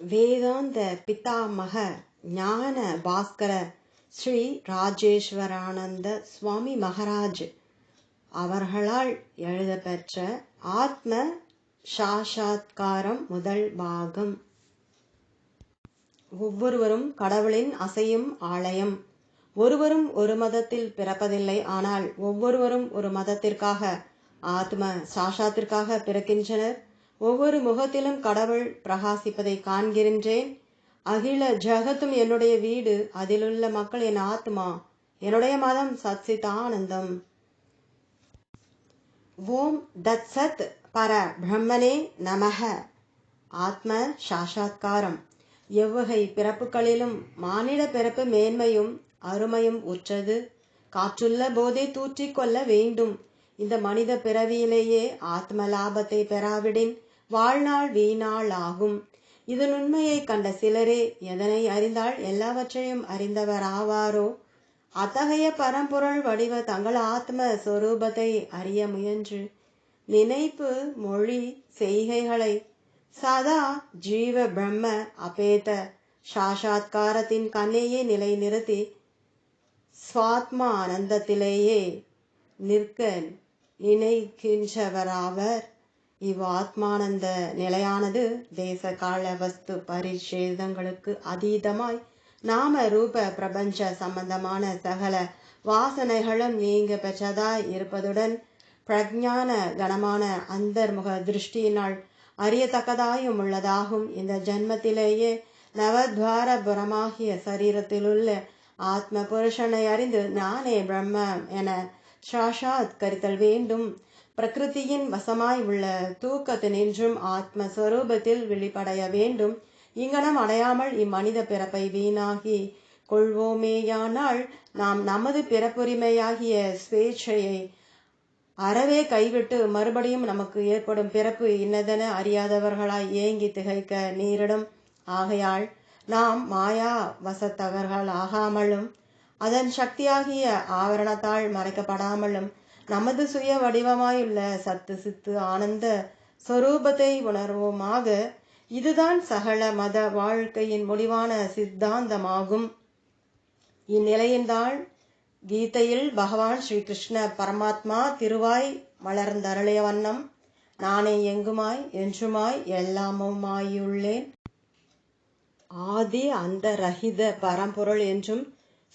வேதாந்த பிதாமக ஞான பாஸ்கர ஸ்ரீ ராஜேஸ்வரானந்த சுவாமி மகராஜ் அவர்களால் எழுதப்பெற்ற ஆத்ம சாஷாத்காரம் முதல் பாகம். ஒவ்வொருவரும் கடவுளின் அசையும் ஆலயம். ஒருவரும் ஒரு மதத்தில் பிறப்பதில்லை ஆனால் ஒவ்வொருவரும் ஒரு மதத்திற்காக ஆத்ம சாஷாத்திற்காக பிறக்கின்றனர். ஒவ்வொரு முகத்திலும் கடவுள் பிரகாசிப்பதை காண்கின்றேன் அகில ஜகத்தும் என்னுடைய வீடு அதிலுள்ள மக்கள் என் ஆத்மா என்னுடைய மதம் சச்சிதானந்தம். ஓம் தத் சத் பர பிரம்மனே நமக ஆத்ம சாஷாத்காரம். எவ்வகை பிறப்புகளிலும் மானிட பிறப்பு மேன்மையும் அருமையும் உற்றது. காற்றுள்ள போதே தூற்றிக்கொள்ள வேண்டும். இந்த மனித பிறவியிலேயே ஆத்ம லாபத்தை பெறாவிடின். வாழ்நாள் வீணாள் ஆகும் இதன் உண்மையை கண்ட சிலரே எதனை அறிந்தால் எல்லாவற்றையும் அறிந்தவர் ஆவாரோ அத்தகைய பரம்பொருள் வடிவ தங்கள் ஆத்ம சொரூபத்தை அறிய முயன்று. நினைப்பு மொழி செய்கைகளை சதா ஜீவ பிரம்ம அபேத சாஷாத்காரத்தின் கண்ணையே நிலை நிறுத்தி சுவாத்மா ஆனந்தத்திலேயே நிற்க நினைக்கின்றவராவர். இவ் ஆத்மானந்த நிலையானது தேச கால வஸ்து பரிச்சேதங்களுக்கு அதீதமாய் நாம ரூப பிரபஞ்ச சம்பந்தமான சகல வாசனைகளும் நீங்க பெற்றதாய் இருப்பதுடன் பிரஜான கனமான அந்தர்முக திருஷ்டியினால் அறியத்தக்கதாயும் உள்ளதாகும். இந்த ஜன்மத்திலேயே நவத்வாரபுரமாகிய சரீரத்திலுள்ள ஆத்ம புருஷனை அறிந்து நானே பிரம்மம் என சாஷாத்கரித்தல் வேண்டும். பிரகிருதியின் வசமாய் உள்ள தூக்கத்தை நின்றும் ஆத்ம ஸ்வரூபத்தில் வெளிப்படைய வேண்டும். இங்கனம் அடையாமல் இம்மனித பிறப்பை வீணாகி கொள்வோமேயானால் நாம் நமது பிறப்புரிமையாகிய சுவேச்சையை அறவே கைவிட்டு மறுபடியும் நமக்கு ஏற்படும் பிறப்பு இன்னதென அறியாதவர்களாய் ஏங்கி திகைக்க நேரிடும். ஆகையால் நாம் மாயா வசத்தவர்கள் ஆகாமலும் அதன் சக்தியாகிய ஆவரணத்தால் மறைக்கப்படாமலும் நமது சுய வடிவமாயுள்ள சத்து சித்து ஆனந்த ஸ்வரூபத்தை உணர்வோமாக இதுதான் சகல மத வாழ்க்கையின் முடிவான சித்தாந்தமாகும். இந்நிலையின்தான் கீதையில் பகவான் ஸ்ரீ கிருஷ்ண பரமாத்மா திருவாய் மலர்ந்தருளிய வண்ணம் நானே எங்குமாய் என்றுமாய் எல்லாமுமாயுள்ளேன். ஆதி அந்த ரஹித பரம்பொருள் என்றும்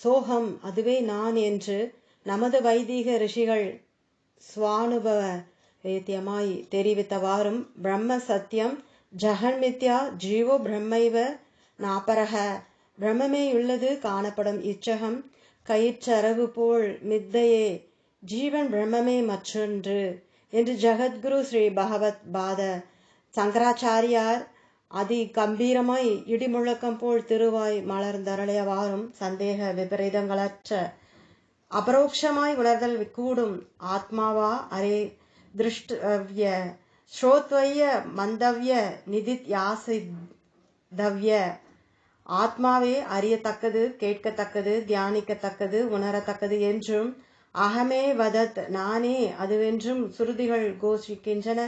சோகம் அதுவே நான் என்று நமது வைதீக ரிஷிகள் சுவானுபவ வேத்தியமாய் தெரிவித்தவாறும் பிரம்ம சத்தியம் ஜெகன்மித்யா ஜீவோ பிரம்மைவ நாபரக பிரம்மமேயுள்ளது காணப்படும் இச்சகம் கயிற்றரவு போல் மித்தையே ஜீவன் பிரம்மமே மற்றொன்று என்று ஜெகத்குரு ஸ்ரீ பகவத் பாத சங்கராச்சாரியார் அதி கம்பீரமாய் இடிமுழக்கம் போல் திருவாய் மலர்ந்தருளையவாறும் சந்தேக விபரீதங்களற்ற அபரோக்ஷமாய் உணர்தல் கூடும் ஆத்மாவா? அரே திருஷ்டவ்ய ஸ்ரோத்வய மந்தவ்ய நிதித்யாசிதவ்ய ஆத்மாவே அறியத்தக்கது கேட்கத்தக்கது தியானிக்கத்தக்கது உணரத்தக்கது என்றும் அகமே வதத் நானே அதுவென்றும் சுருதிகள் கோஷிக்கின்றன.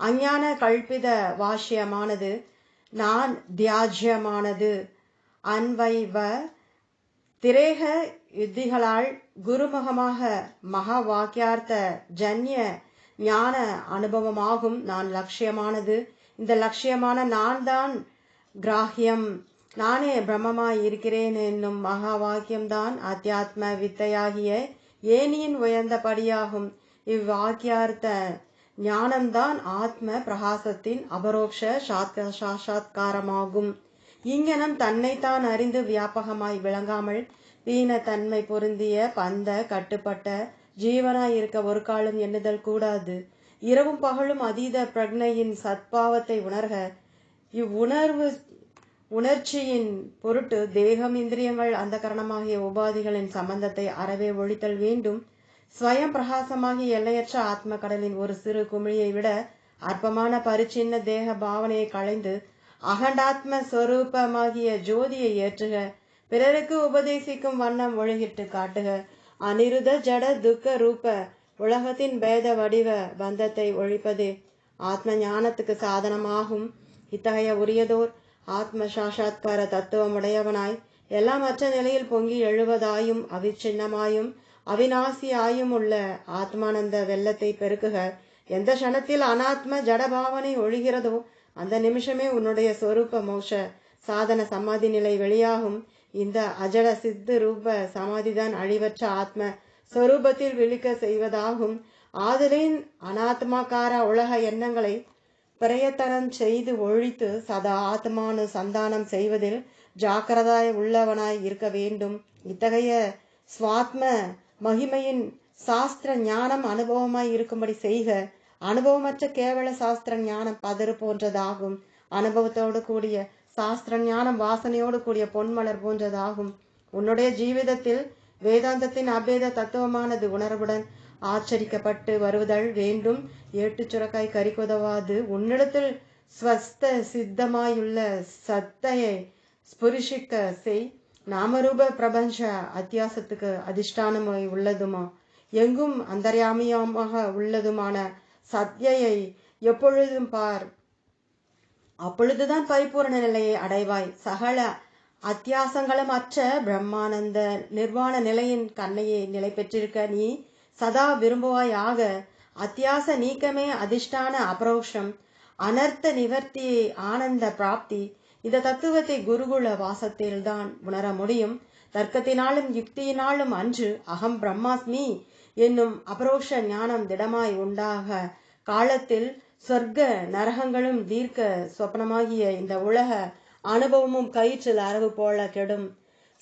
அஞ்ஞான கல்பித வாஷ்யமானது நான் தியாஜ்யமானது. அன்வைவ திரேக யுத்திகளால் குருமுகமாக மகா வாக்கியார்த்த ஜன்ய ஞான அனுபவமாகும். நான் லட்சியமானது. இந்த லட்சியமான நான் தான் கிராஹ்யம். நானே பிரம்மமாய் இருக்கிறேன் என்னும் மகா வாக்கியம்தான் அத்தியாத்ம வித்தையாகிய ஏனியின் உயர்ந்தபடியாகும் இவ்வாக்கியார்த்த ஞானம்தான் ஆத்ம பிரகாசத்தின் அபரோக்ஷ சாட்சாத்காரமாகும் இங்கனம் தன்னைத்தான் அறிந்து வியாபகமாய் விளங்காமல் தன்மை பொருந்திய பந்த கட்டுப்பட்ட ஜீவனாய் இருக்க ஒரு காலம் எண்ணுதல் கூடாது. இரவும் பகலும் அதீத பிரக்னையின் சத்பாவத்தை உணர்க. இவ்வுணர்வு உணர்ச்சியின் பொருட்டு தேகம் இந்திரியங்கள் அந்த கரணமாகிய உபாதிகளின் சம்பந்தத்தை அறவே ஒழித்தல் வேண்டும். ஸ்வயம் பிரகாசமாகிய எல்லையற்ற ஆத்ம கடலின் ஒரு சிறு குமிழியை விட அற்பமான பரிச்சின்ன தேக பாவனையை களைந்து அகண்டாத்ம ஸ்வரூபமாகிய ஜோதியை ஏற்றுக. பிறருக்கு உபதேசிக்கும் வண்ணம் ஒழுகிட்டு காட்டுக. அனிருத ஜட துக்க ரூப உலகத்தின் பேத வடிவ பந்தத்தை ஒழிப்பது ஆத்ம ஞானத்துக்கு சாதனமாகும். இத்தகைய உரியதோர் ஆத்ம சாஷாத்கார தத்துவமுடையவனாய் எல்லாமற்ற நிலையில் பொங்கி எழுவதாயும் அவிச்சின்னமாயும் அவிநாசியாயும் உள்ள ஆத்மானந்த வெள்ளத்தை பெருக்குக. எந்த க்ஷணத்தில் அனாத்ம ஜடபாவனை ஒழிகிறதோ அந்த நிமிஷமே உன்னுடைய சொரூப மோஷ சாதன சமாதி நிலை வெளியாகும். இந்த அஜட சித்து ரூப சமாதிதான் அழிவற்ற ஆத்ம ஸ்வரூபத்தில் விழிக்க செய்வதாகும். ஆதலின் அனாத்மாக்கார உலக எண்ணங்களை பிரயத்தனம் செய்து ஒழித்து சதா ஆத்மானு சந்தானம் செய்வதில் ஜாக்கிரதாய் உள்ளவனாய் இருக்க வேண்டும். இத்தகைய சுவாத்ம மகிமையின் சாஸ்திர ஞானம் அனுபவமாய் இருக்கும்படி செய்க. அனுபவமற்ற கேவல சாஸ்திர ஞானம் பதறு போன்றதாகும். அனுபவத்தோடு கூடிய சாஸ்திர ஞானம் வாசனையோடு கூடிய பொன்மலர் போன்றதாகும். உன்னுடைய ஜீவிதத்தில் வேதாந்தத்தின் அபேத தத்துவமானது உணர்வுடன் ஆச்சரிக்கப்பட்டு வருவதல் வேண்டும். ஏட்டு சுரக்காய் கறிக்குதவாது உன்னிடத்தில் ஸ்வஸ்த சித்தமாயுள்ள சத்தையை ஸ்புரிஷிக்க செய். நாமரூப பிரபஞ்ச அத்தியாசத்துக்கு அதிஷ்டானமாய் உள்ளதுமா? எங்கும் அந்தர்யாமியமாக உள்ளதுமான சத்தியையை எப்பொழுதும் பார். அப்பொழுதுதான் பரிபூரண நிலையை அடைவாய். சகல அத்தியாசங்களும் அற்ற பிரம்மானந்த நிர்வாண நிலையின் கண்ணையை நிலை பெற்றிருக்க நீ சதா விரும்புவாயாக. அத்தியாச நீக்கமே அதிஷ்டான அபரோஷம் அனர்த்த நிவர்த்தி ஆனந்த பிராப்தி. இந்த தத்துவத்தை குருகுல வாசத்தில்தான் உணர முடியும். தர்க்கத்தினாலும் யுக்தியினாலும் அன்று அகம் பிரம்மாஸ்மி என்னும் அபரோஷ ஞானம் திடமாய் உண்டாக. காலத்தில் சொர்க்க நரகங்களும் தீர்க்க சொப்னமாகிய இந்த உலக அனுபவமும் கயிற்றில் அரவு போல கெடும்.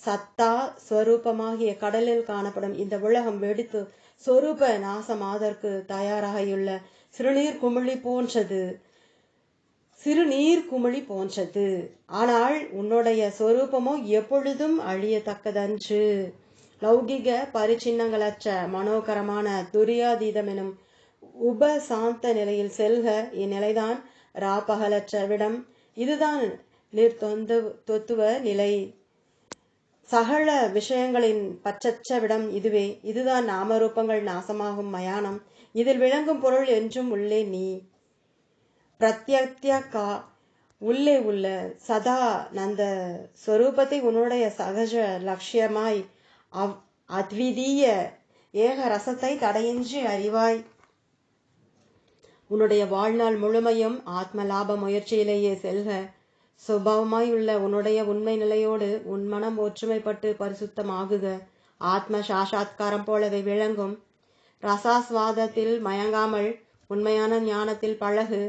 சத்தா ஸ்வரூபமாகிய கடலில் காணப்படும் இந்த உலகம் வெடித்து சொரூப நாசமாதற்கு தயாராகியுள்ள சிறுநீர் குமிழி போன்றது. சிறுநீர் குமிழி போன்றது. ஆனால் உன்னுடைய சொரூபமோ எப்பொழுதும் அழியத்தக்கதன்று. லௌகிக பரிச்சின்னங்களற்ற மனோகரமான துரியாதீதம் எனும் உபசாந்த நிலையில் செல்க. இந்நிலைதான் ராப்பகலற்ற விடம் இதுதான் நிர்தொந்து தொத்துவ நிலை. சகல விஷயங்களின் பற்றற்ற விடம் இதுவே. இதுதான் நாமரூபங்கள் நாசமாகும் மயானம். இதில் விளங்கும் பொருள் என்றும் உள்ளே நீ. பிரத்யக்தியக்கா உள்ளே உள்ள சதா நந்த ஸ்வரூபத்தை உன்னுடைய சகஜ லட்சியமாய் அவ் அத்விதீய ஏக ரசத்தை தடையின்றி அறிவாய். உன்னுடைய வாழ்நாள் முழுமையும் ஆத்ம லாப முயற்சியிலேயே செல்க. சுபாவமாய் உள்ள உன்னுடைய உண்மை நிலையோடு உன் மனம் ஒற்றுமைப்பட்டு பரிசுத்தமாகுக. ஆத்ம சாஷாத்காரம் போலவே விளங்கும். ரசாஸ்வாதத்தில் மயங்காமல் உண்மையான ஞானத்தில் பழகு.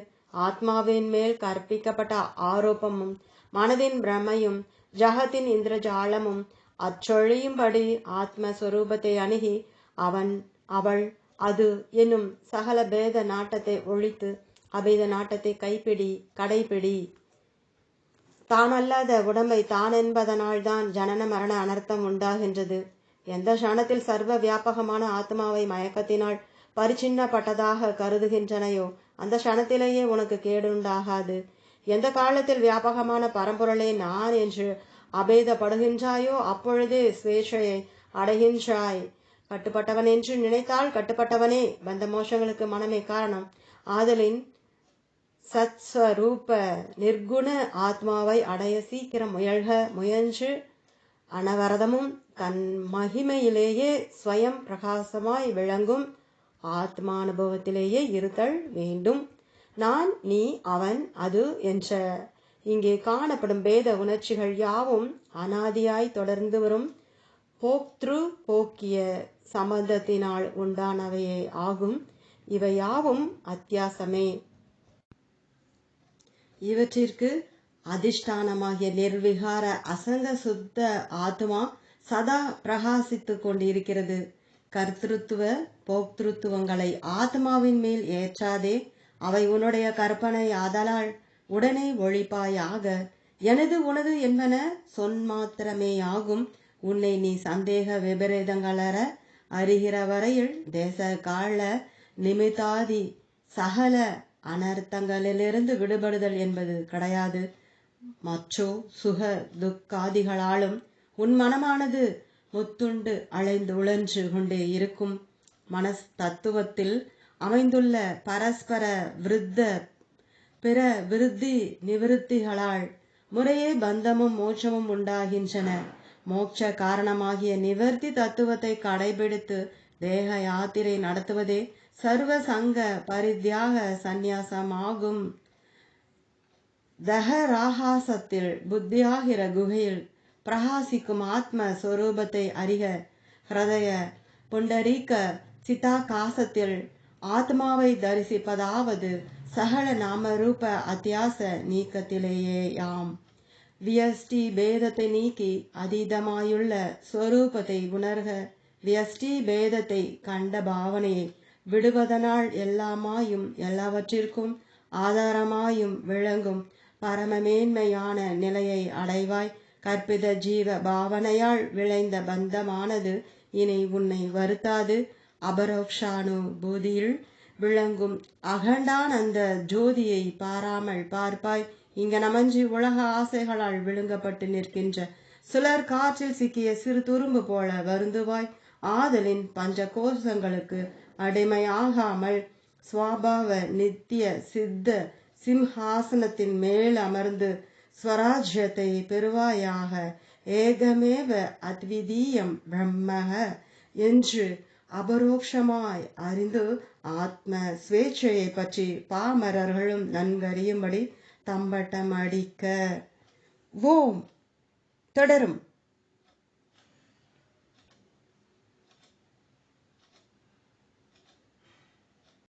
ஆத்மாவின் மேல் கற்பிக்கப்பட்ட ஆரோப்பமும் மனதின் பிரமையும் ஜகத்தின் இந்திரஜாலமும் அச்சொழியும்படி ஆத்மஸ்வரூபத்தை அணுகி அவன் அவள் அது என்னும் சகல பேத நாட்டத்தை ஒழித்து அபேத நாட்டத்தை கைப்பிடி கடைப்பிடி. தானல்லாத உடம்பை தான் என்பதனால்தான் ஜனன மரண அனர்த்தம் உண்டாகின்றது. எந்த க்ஷணத்தில் சர்வ வியாபகமான ஆத்மாவை மயக்கத்தினால் பரிச்சின்னப்பட்டதாக கருதுகின்றனையோ அந்த க்ஷணத்திலேயே உனக்கு கேடுண்டாகாது. எந்த காலத்தில் வியாபகமான பரம்பொருளே நான் என்று அபேதப்படுகின்றாயோ அப்பொழுதே சுவேச்சையை அடைகின்றாய். கட்டுப்பட்டவன் என்று நினைத்தால் கட்டுப்பட்டவனே. பந்த மோஷங்களுக்கு மனமே காரணம். ஆதலின் சத்ஸ்வரூப நிர்குண ஆத்மாவை அடைய சீக்கிரம் முயல்க முயன்று அனவரதமும் தன் மகிமையிலேயே ஸ்வயம் பிரகாசமாய் விளங்கும் ஆத்மானுபவத்திலேயே இருத்தல் வேண்டும். நான் நீ அவன் அது என்ற இங்கே காணப்படும் பேத உணர்ச்சிகள் யாவும் அனாதியாய் தொடர்ந்து வரும் போக்த்ரு போக்கிய சம்பந்தத்தினால் உண்டானவையே ஆகும். இவை யாவும் அத்தியாசமே. இவற்றிற்கு அதிஷ்டானமாகிய நிர்விகார அசங்க சுத்த ஆத்மா சதா பிரகாசித்துக் கொண்டிருக்கிறது. கர்த்திருத்துவ போக்திருத்துவங்களை ஆத்மாவின் மேல் ஏற்றாதே அவை உன்னுடைய கற்பனை ஆதலால் உடனே ஒழிப்பாயாக எனது உனது என்பன சொன் மாத்திரமேயாகும் உன்னை நீ சந்தேக விபரீதங்களற அறிகிற வரையில் தேச கால நிமித்தாதி சகல அனர்த்தங்களிலிருந்து விடுபடுதல் என்பது கிடையாது. மற்றோ சுக துக்காதிகளாலும் உன் மனமானது முத்துண்டு அலைந்து உழன்று கொண்டே இருக்கும். மனஸ் தத்துவத்தில் அமைந்துள்ள பரஸ்பர விருத்த பிற விருத்தி நிவிருத்திகளால் முறையே பந்தமும் மோட்சமும் உண்டாகின்றன. மோட்ச காரணமாகிய நிவர்த்தி தத்துவத்தை கடைபிடித்து தேக யாத்திரை நடத்துவதே சர்வ சங்க பரித்தியாக சந்நியாசமாகும். தஹராகாசத்தில் புத்தியாகிற குகையில் பிரகாசிக்கும் ஆத்ம ஸ்வரூபத்தை அறிக. ஹிரதய புண்டரீக சிதாகாசத்தில் ஆத்மாவை தரிசிப்பதாவது சகல நாமரூப அத்தியாச நீக்கத்திலேயே யாம் வியஷ்டி பேதத்தை நீக்கி அதீதமாயுள்ள ஸ்வரூபத்தை உணர்க. வியஷ்டி பேதத்தை கண்ட பாவனையை விடுவதனால் எல்லாமாயும் எல்லாவற்றிற்கும் ஆதாரமாயும் விளங்கும். பரமமேன்மையான நிலையை அடைவாய். கற்பித ஜீவ பாவனையால் விளைந்த பந்தமானது இனி உன்னை வருத்தாது. அபரோக்ஷானு பூதியில் விளங்கும். அகண்டான் அந்த ஜோதியை பாராமல் பார்ப்பாய். இங்க நமஞ்சி உலக ஆசைகளால் விழுங்கப்பட்டு நிற்கின்ற. சிலர் காற்றில் சிக்கிய சிறு துரும்பு போல வருந்துவாய். ஆதலின் பஞ்ச கோஷங்களுக்கு அடிமையாகாமல் சுவாபாவ நித்திய சித்த சிம்ஹாசனத்தின் மேல் அமர்ந்து ஸ்வராஜ்யத்தை பெறுவாயாக. ஏகமேவ அத்விதீயம் பிரம்மக என்று அபரோக்ஷமாய் அறிந்து ஆத்ம சுவேட்சையை பற்றி பாமரர்களும் நன்கறியும்படி தம்பட்டம் அடிக்க ஓம். தொடரும்.